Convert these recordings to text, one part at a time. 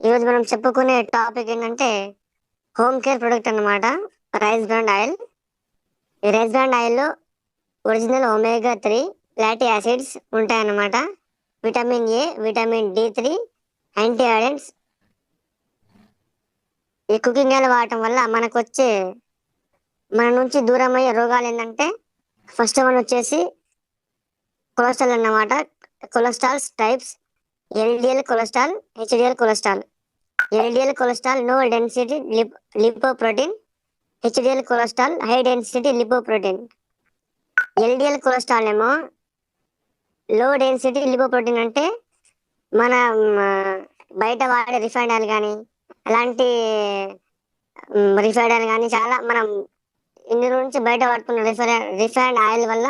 ఈరోజు మనం చెప్పుకునే టాపిక్ ఏంటంటే హోమ్ కేర్ ప్రొడక్ట్ అన్నమాట రైస్ బ్రాండ్ ఆయిల్. ఈ రైస్ బ్రాండ్ ఆయిల్లో original omega three fatty acids ఉంటాయన్నమాట. Vitamin A vitamin D three anti ఈ కుకింగ్ ఆయిల్ వాడటం వల్ల మనకు వచ్చే మన నుంచి దూరం అయ్యే రోగాలు ఏంటంటే ఫస్ట్ వన్ వచ్చేసి కొలెస్ట్రాల్ అన్నమాట. Cholesterols types LDL cholesterol HDL cholesterol LDL కొలెస్ట్రాల్లో density lipoprotein HDL cholesterol high density lipoprotein LDL cholesterol ఏమో లో డెన్సిటీ లిపోప్రోటీన్ అంటే మన బయట వాడే రిఫైండ్ ఆయిల్ కానీ అలాంటి రిఫైండ్ ఆయిల్ కానీ చాలా మనం ఇందులో నుంచి బయట పడుతున్న రిఫైన్ రిఫైండ్ ఆయిల్ వల్ల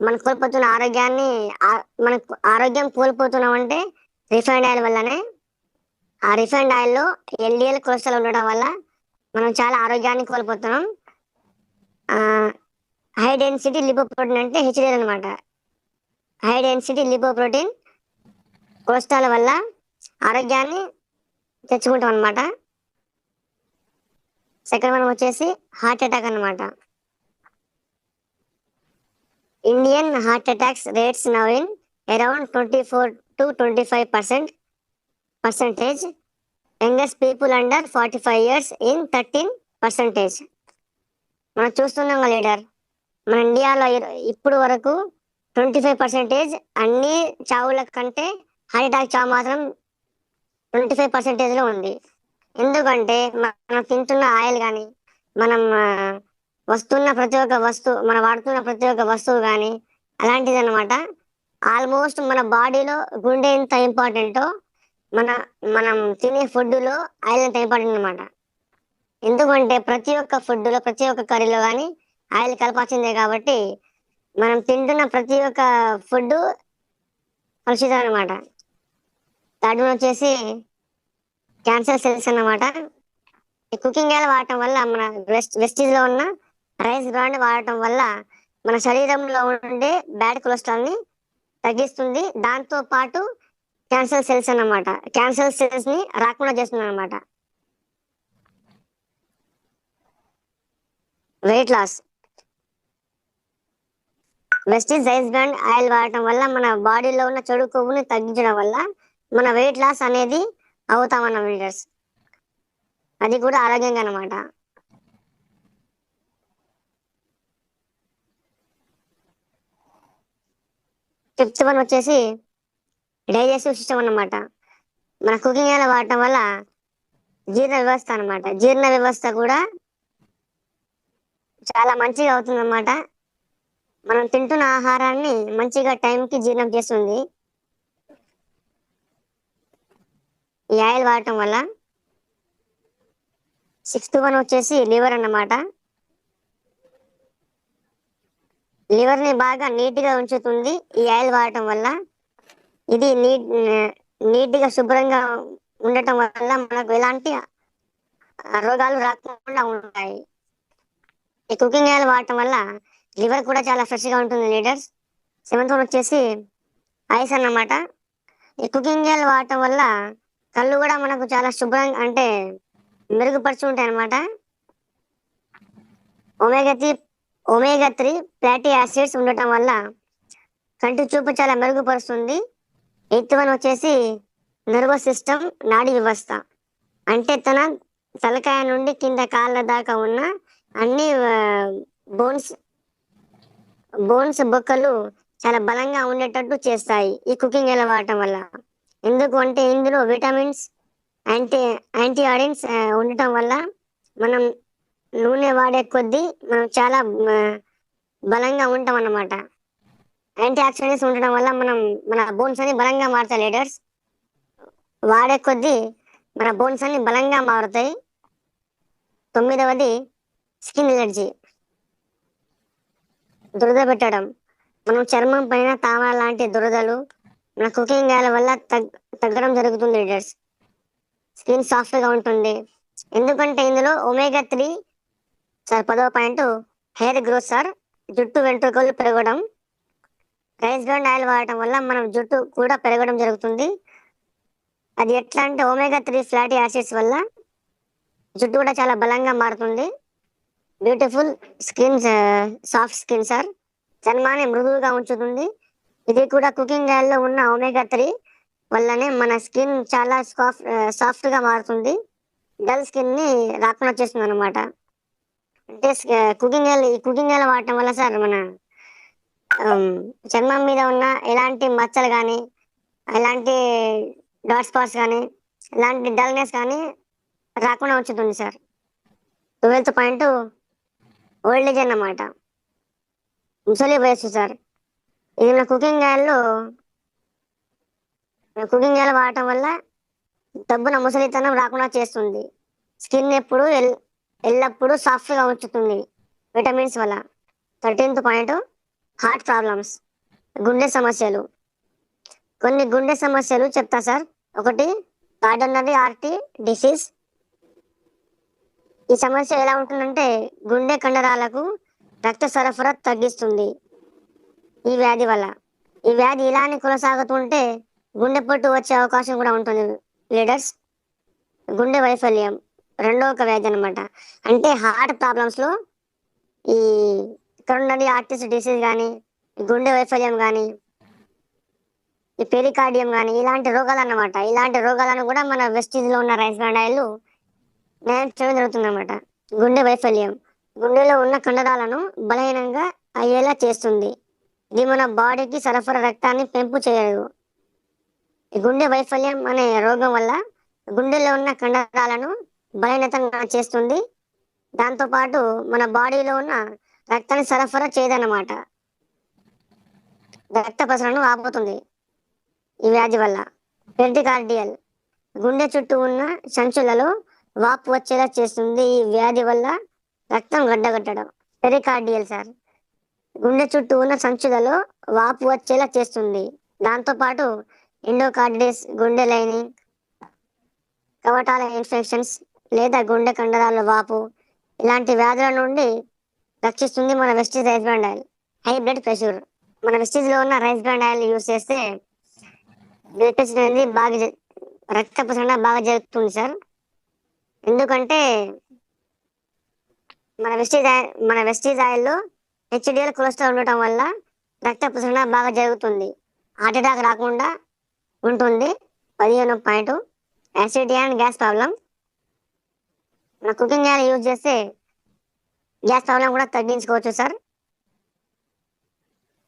మనం కోల్పోతున్న ఆరోగ్యాన్ని మనకు ఆరోగ్యం కోల్పోతున్నాం అంటే రిఫైండ్ ఆయిల్ వల్లనే ఆ రిఫైండ్ ఆయిల్లో ఎల్డిఎల్ కొలెస్ట్రాల్ ఉండడం వల్ల మనం చాలా ఆరోగ్యాన్ని కోల్పోతున్నాం. హై డెన్సిటీ లిపోప్రోటీన్ అంటే హెచ్డిఎల్ అనమాట హై డెన్సిటీ లిపోప్రోటీన్ కొలెస్ట్రాల్ వల్ల ఆరోగ్యాన్ని తెచ్చుకుంటాం అనమాట సెకండ్ మనం వచ్చేసి హార్ట్ అటాక్ అన్నమాట. Indian heart attacks rates now in around twenty four to twenty five percent percentage youngest people under forty five years in thirteen percentage మనం చూస్తున్నాం కదా లీడర్ మన ఇండియాలో ఇప్పుడు వరకు ట్వంటీ ఫైవ్ పర్సెంటేజ్ అన్ని చావుల కంటే హార్ట్ అటాక్ చావు మాత్రం ట్వంటీ ఫైవ్ పర్సెంటేజ్లో ఉంది. ఎందుకంటే మనం తింటున్న ఆయిల్ కానీ మనం వస్తున్న ప్రతి ఒక్క వస్తువు మనం వాడుతున్న ప్రతి ఒక్క వస్తువు కానీ అలాంటిది అనమాట ఆల్మోస్ట్ మన బాడీలో గుండె ఎంత ఇంపార్టెంటో మన మనం తినే ఫుడ్లో ఆయిల్ ఎంత ఇంపార్టెంట్ అనమాట ఎందుకంటే ప్రతి ఒక్క ఫుడ్లో ప్రతి ఒక్క కర్రీలో కానీ ఆయిల్ కలపాల్సిందే కాబట్టి మనం తింటున్న ప్రతి ఒక్క ఫుడ్ కలుషితం అనమాట థర్డ్ వన్ వచ్చేసి క్యాన్సర్ సెల్స్ అన్నమాట. ఈ కుకింగ్ ఆయిల్ వాడటం వల్ల మన వెస్ట్ వెస్టీజ్లో ఉన్న రైస్ బ్రాండ్ వాడటం వల్ల మన శరీరంలో ఉండే బ్యాడ్ కొలెస్ట్రాల్ని తగ్గిస్తుంది. దాంతో పాటు క్యాన్సర్ సెల్స్ అన్నమాట. క్యాన్సర్ సెల్స్ని రాకుండా చేస్తుంది అనమాట weight loss. Vestige rice brand oil వాడటం వల్ల మన బాడీలో ఉన్న చెడు కొవ్వుని తగ్గించడం వల్ల మన వెయిట్ లాస్ అనేది అవుతామన్న లీడర్స్ అది కూడా ఆరోగ్యంగా అనమాట ఫిఫ్త్ వన్ వచ్చేసి డైజెస్టివ్ సిస్టమ్ అన్నమాట. మన కుకింగ్ ఆయిల్ వాడటం వల్ల జీర్ణ వ్యవస్థ అన్నమాట. జీర్ణ వ్యవస్థ కూడా చాలా మంచిగా అవుతుంది అన్నమాట మనం తింటున్న ఆహారాన్ని మంచిగా టైంకి జీర్ణం చేస్తుంది. ఈ ఆయిల్ వాడటం వల్ల సిక్స్త్ వన్ వచ్చేసి లివర్ అన్నమాట. లివర్ని బాగా నీట్గా ఉంచుతుంది ఈ ఆయిల్ వాడటం వల్ల. ఇది నీట్ నీట్గా శుభ్రంగా ఉండటం వల్ల మనకు ఎలాంటి రోగాలు రాకుండా ఉంటాయి. ఈ కుకింగ్ ఆయిల్ వాడటం వల్ల లివర్ కూడా చాలా ఫ్రెష్గా ఉంటుంది లీడర్స్. సెవెంత్ వన్ వచ్చేసి ఐస్ అన్నమాట. ఈ కుకింగ్ ఆయిల్ వాడటం వల్ల కళ్ళు కూడా మనకు చాలా శుభ్రంగా అంటే మెరుగుపరుచు ఉంటాయి అనమాట omega three omega three fatty acids ఉండటం వల్ల కంటి చూపు చాలా మెరుగుపరుస్తుంది. ఎయిత్ వన్ వచ్చేసి నర్వస్ సిస్టమ్ నాడీ వ్యవస్థ. అంటే తన తలకాయ నుండి కింద కాళ్ళ దాకా ఉన్న అన్ని బోన్స్ బోన్స్ బొక్కలు చాలా బలంగా ఉండేటట్టు చేస్తాయి ఈ కుకింగ్ ఎలా వాడటం వల్ల. ఎందుకు అంటే ఇందులో విటమిన్స్ యాంటీ యాంటీ ఆడిన్స్ ఉండటం వల్ల మనం నూనె వాడే కొద్దీ మనం చాలా బలంగా ఉంటాం అన్నమాట. యాంటీ ఆక్సిడెంట్స్ ఉండడం వల్ల మనం మన బోన్స్ అన్ని బలంగా మారుతాయి లీడర్స్ వాడే కొద్దీ మన బోన్స్ అన్ని బలంగా మారుతాయి. తొమ్మిదవది స్కిన్ ఎలర్జీ దురద పెట్టడం. మనం చర్మం పైన తామర లాంటి దురదలు మన కుకింగ్ ఆయిల్ వల్ల తగ్ తగ్గడం జరుగుతుంది లీడర్స్ స్కిన్ సాఫ్ట్గా ఉంటుంది. ఎందుకంటే ఇందులో ఒమేగా త్రీ సార్ పదో పాయింట్ హెయిర్ గ్రోత్ సార్. జుట్టు వెంట్రుకలు పెరగడం. రైస్ బ్రాండ్ ఆయిల్ వాడటం వల్ల మనం జుట్టు కూడా పెరగడం జరుగుతుంది. అది ఎట్లా అంటే ఒమేగా త్రీ ఫ్లాటీ యాసిడ్స్ వల్ల జుట్టు కూడా చాలా బలంగా మారుతుంది. Beautiful skin soft skin sir చర్మాన్ని మృదువుగా ఉంచుతుంది. ఇది కూడా కుకింగ్ ఆయిల్లో ఉన్న ఒమేగా త్రీ వల్లనే మన స్కిన్ చాలా సాఫ్ట్ సాఫ్ట్గా మారుతుంది. డల్ స్కిన్ని రాకుండా చేస్తుంది అనమాట అంటే కుకింగ్ ఆయిల్ ఈ కుకింగ్ ఆయిల్ వాడటం వల్ల సార్ మన um, చర్మం మీద ఉన్న ఎలాంటి మచ్చలు కానీ ఎలాంటి డాట్ స్పాట్స్ కానీ ఎలాంటి డల్నెస్ కానీ రాకుండా వచ్చుతుంది sir. Twelfth point old age అన్నమాట. ముసలి వయస్సు సార్. ఇది మన కుకింగ్ ఆయిల్లో కుకింగ్ ఆయిల్ వాడటం వల్ల డబ్బున ముసలితనం రాకుండా చేస్తుంది. స్కిన్ ఎప్పుడు ఎల్లప్పుడూ సాఫ్ట్గా ఉంచుతుంది. విటమిన్స్ వల్ల. Thirteenth point heart problems. గుండె సమస్యలు. కొన్ని గుండె సమస్యలు చెప్తా సార్. ఒకటి కార్డనరీ ఆర్టీ డిసీజ్. ఈ సమస్య ఎలా ఉంటుందంటే గుండె కండరాలకు రక్త సరఫరా తగ్గిస్తుంది. ఈ వ్యాధి వల్ల. ఈ వ్యాధి ఇలానే కొనసాగుతుంటే పొట్టు వచ్చే అవకాశం కూడా ఉంటుంది. లీడర్స్ గుండె వైఫల్యం. రెండో ఒక వ్యాధి అనమాట అంటే హార్ట్ ప్రాబ్లమ్స్లో ఈ కరోనరీ ఆర్టిస్ట్ డిసీజ్ కానీ గుండె వైఫల్యం కానీ ఈ పెరికార్డియం కానీ ఇలాంటి రోగాలు అన్నమాట. ఇలాంటి రోగాలను కూడా మన వెస్టీజ్లో ఉన్న రైస్ బ్రాండ్ ఆయిల్ నయం చేయడం జరుగుతుంది అనమాట గుండె వైఫల్యం. గుండెలో ఉన్న కండరాలను బలహీనంగా అయ్యేలా చేస్తుంది. ఇది మన బాడీకి సరఫరా రక్తాన్ని పెంపు చేయదు. ఈ గుండె వైఫల్యం అనే రోగం వల్ల గుండెలో ఉన్న కండరాలను బలహీనతంగా చేస్తుంది. దాంతోపాటు మన బాడీలో ఉన్న రక్తాన్ని సరఫరా చేయదన్నమాట. రక్త ప్రసరణను ఆపుతుంది ఈ వ్యాధి వల్ల. పెంటికార్డియల్. గుండె చుట్టూ ఉన్న సంచులలో వాపు వచ్చేలా చేస్తుంది ఈ వ్యాధి వల్ల రక్తం గడ్డగట్టడం. Pericardial sir. గుండె చుట్టూ ఉన్న సంచులలో వాపు వచ్చేలా చేస్తుంది. దాంతోపాటు ఎండోకార్డిటిస్ గుండె లైనింగ్ కవటాల ఇన్ఫెక్షన్స్ లేదా గుండె కండరాల వాపు ఇలాంటి వ్యాధుల నుండి రక్షిస్తుంది మన Vestige rice brand oil. High blood pressure. మన వెస్టీజ్లో ఉన్న రైస్ బ్రాండ్ ఆయిల్ యూస్ చేస్తే బ్లడ్ ప్రెషర్ అనేది బాగా జ- రక్త ప్రసరణ బాగా జరుగుతుంది సార్. ఎందుకంటే మన వెస్టీజ్ ఆయిల్ మన వెస్టీజ్ ఆయిల్లో హెచ్డిఎల్ కొలెస్ట్రాల్ ఉండటం వల్ల రక్త ప్రసరణ బాగా జరుగుతుంది. హార్ట్ అటాక్ రాకుండా ఉంటుంది. పదిహేను point acid and gas problem. మన కుకింగ్ ఆయిల్ యూజ్ చేస్తే గ్యాస్ ప్రాబ్లం కూడా తగ్గించుకోవచ్చు సార్.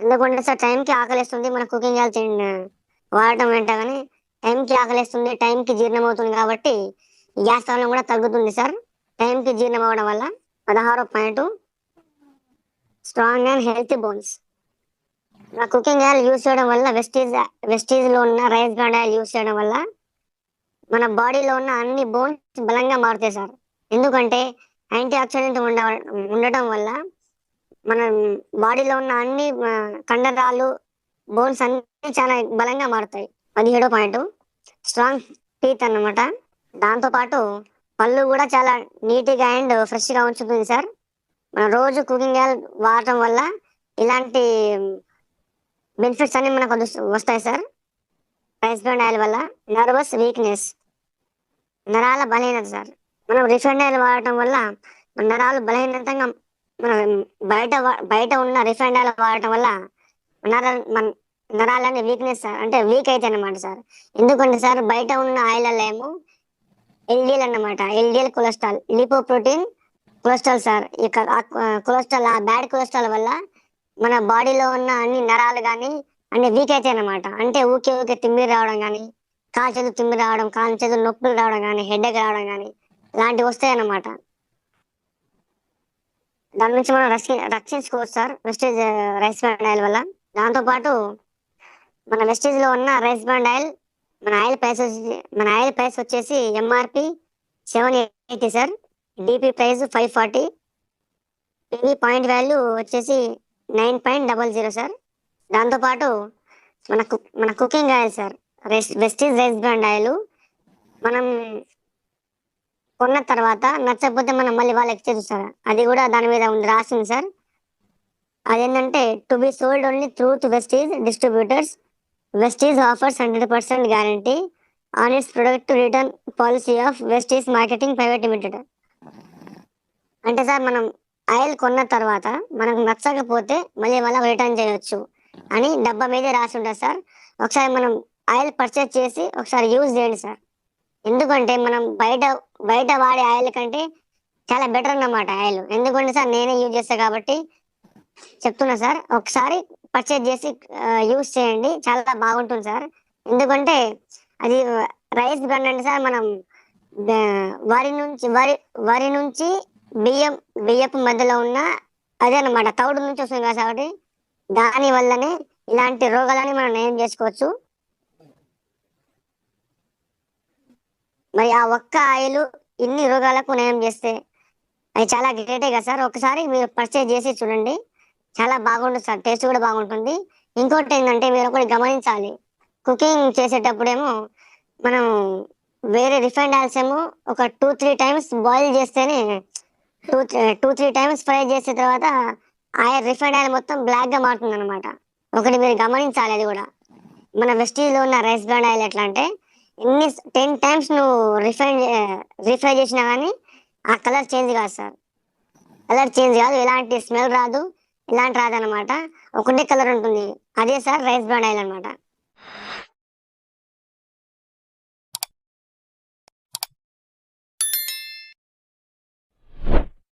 ఎందుకంటే సార్ టైంకి ఆకలిస్తుంది మన కుకింగ్ ఆయిల్ తిన వాడటం వెంట కానీ టైంకి ఆకలిస్తుంది టైంకి జీర్ణం అవుతుంది కాబట్టి గ్యాస్ ప్రాబ్లం కూడా తగ్గుతుంది సార్. టైంకి జీర్ణం అవ్వడం వల్ల పదహారు point strong and healthy bones. నా కుకింగ్ ఆయిల్ యూస్ చేయడం వల్ల వెస్టీజ్ వెస్టీజ్లో ఉన్న రైస్ బ్రాండ్ ఆయిల్ యూస్ చేయడం వల్ల మన బాడీలో ఉన్న అన్ని బోన్స్ బలంగా మారుతాయి సార్. ఎందుకంటే యాంటీ ఆక్సిడెంట్ ఉండ ఉండటం వల్ల మన బాడీలో ఉన్న అన్ని కండరాలు బోన్స్ అన్ని చాలా బలంగా మారుతాయి. పదిహేడో పాయింట్. స్ట్రాంగ్ టీత్ అన్నమాట. దాంతో పాటు పళ్ళు కూడా చాలా నీట్గా అండ్ ఫ్రెష్గా ఉంచుతుంది సార్. మనం రోజు కుకింగ్ ఆయిల్ వాడటం వల్ల ఇలాంటి బెనిఫిట్స్ అన్ని మనకు వస్తాయి సార్. రైస్ బ్రాండ్ ఆయిల్ వల్ల నర్వస్ వీక్నెస్ నరాల బలహీనత సార్. మనం రిఫైండ్ ఆయిల్ వాడటం వల్ల మన నరాలు బలహీనతంగా మనం బయట బయట ఉన్న రిఫైండ్ ఆయిల్ వాడటం వల్ల నరాలు మన నరాలన్నీ వీక్నెస్ సార్ అంటే వీక్ అయితే అన్నమాట సార్. ఎందుకంటే సార్ బయట ఉన్న ఆయిల్ ఏమో ఎల్డిఎల్ అన్నమాట LDL cholesterol lipoprotein cholesterol sir. ఇక కొలెస్ట్రాల్ ఆ బ్యాడ్ కొలెస్ట్రాల్ వల్ల మన బాడీలో ఉన్న అన్ని నరాలు కానీ అన్ని వీక్ అయితే అన్నమాట అంటే ఊకే ఊకే తిమ్మిరి రావడం కానీ కాలు చేతులు తిమ్మిరి రావడం కాలు చేతులు నొప్పులు రావడం కానీ హెడ్ఏక్ రావడం కానీ ఇలాంటివి వస్తాయన్నమాట. దాని నుంచి మనం రక్షి రక్షించుకోవచ్చు sir Vestige rice bran oil వల్ల. దాంతోపాటు మన వెస్టేజ్లో ఉన్న రైస్ బ్రాండ్ ఆయిల్ మన ఆయిల్ ప్రైస్ మన ఆయిల్ ప్రైస్ వచ్చేసి MRP seven eighty sir. DP price five forty. PV point value వచ్చేసి nine point double zero sir. దాంతోపాటు మన కుక్ మన cooking oil sir rice Vestige rice bran oil. మనం కొన్న తర్వాత నచ్చకపోతే మనం మళ్ళీ వాళ్ళకి ఇచ్చేది అది కూడా దాని మీద ఉంది రాసింది సార్. అదేంటంటే to be sold only through to Vestige distributors Vestige offers hundred percent guarantee on its product return policy of Vestige marketing private limited అంటే సార్ మనం ఆయిల్ కొన్న తర్వాత మనకు నచ్చకపోతే మళ్ళీ వాళ్ళకి రిటర్న్ చేయొచ్చు అని డబ్బా మీదే రాసి ఉంటుంది సార్. ఒకసారి మనం ఆయిల్ పర్చేజ్ చేసి ఒకసారి యూజ్ చేయండి సార్. ఎందుకంటే మనం బయట బయట వాడే ఆయిల్ కంటే చాలా బెటర్ అన్నమాట ఆయిల్. ఎందుకంటే సార్ నేనే యూజ్ చేస్తాను కాబట్టి చెప్తున్నా సార్. ఒకసారి పర్చేజ్ చేసి యూజ్ చేయండి. చాలా బాగుంటుంది సార్. ఎందుకంటే అది రైస్ బ్రాండ్ అంటే సార్ మనం వరి నుంచి వరి వరి నుంచి బియ్యం బియ్యపు మధ్యలో ఉన్న అదే అన్నమాట తౌడు నుంచి వస్తుంది కదా కాబట్టి దాని వల్లనే ఇలాంటి రోగాలని మనం నయం చేసుకోవచ్చు? మరి ఆ ఒక్క ఆయిల్ ఇన్ని రోగాలకు నయం చేస్తే అది చాలా గ్రేటే కదా సార్? ఒకసారి మీరు పర్చేజ్ చేసి చూడండి. చాలా బాగుంటుంది సార్. టేస్ట్ కూడా బాగుంటుంది. ఇంకోటి ఏంటంటే మీరు ఒకటి గమనించాలి. కుకింగ్ చేసేటప్పుడేమో మనం వేరే రిఫైండ్ ఆయిల్స్ ఏమో ఒక టూ త్రీ టైమ్స్ బాయిల్ చేస్తేనే two two three times fry చేసిన తర్వాత ఆయిల్ రిఫైండ్ ఆయిల్ మొత్తం బ్లాక్గా మారుతుంది అనమాట ఒకటి మీరు గమనించాలి అది కూడా. మన వెస్టీలో ఉన్న రైస్ బ్రాండ్ ఆయిల్ ఎట్లా అంటే ఎన్ని టెన్ టైమ్స్ నువ్వు రిఫైన్ రిఫ్రై చేసినా కానీ ఆ కలర్ చేంజ్ కాదు సార్. కలర్ చేంజ్ కాదు ఎలాంటి స్మెల్ రాదు ఇలాంటి రాదు అనమాట ఒకటే కలర్ ఉంటుంది. అదే సార్ రైస్ బ్రాండ్ ఆయిల్ అనమాట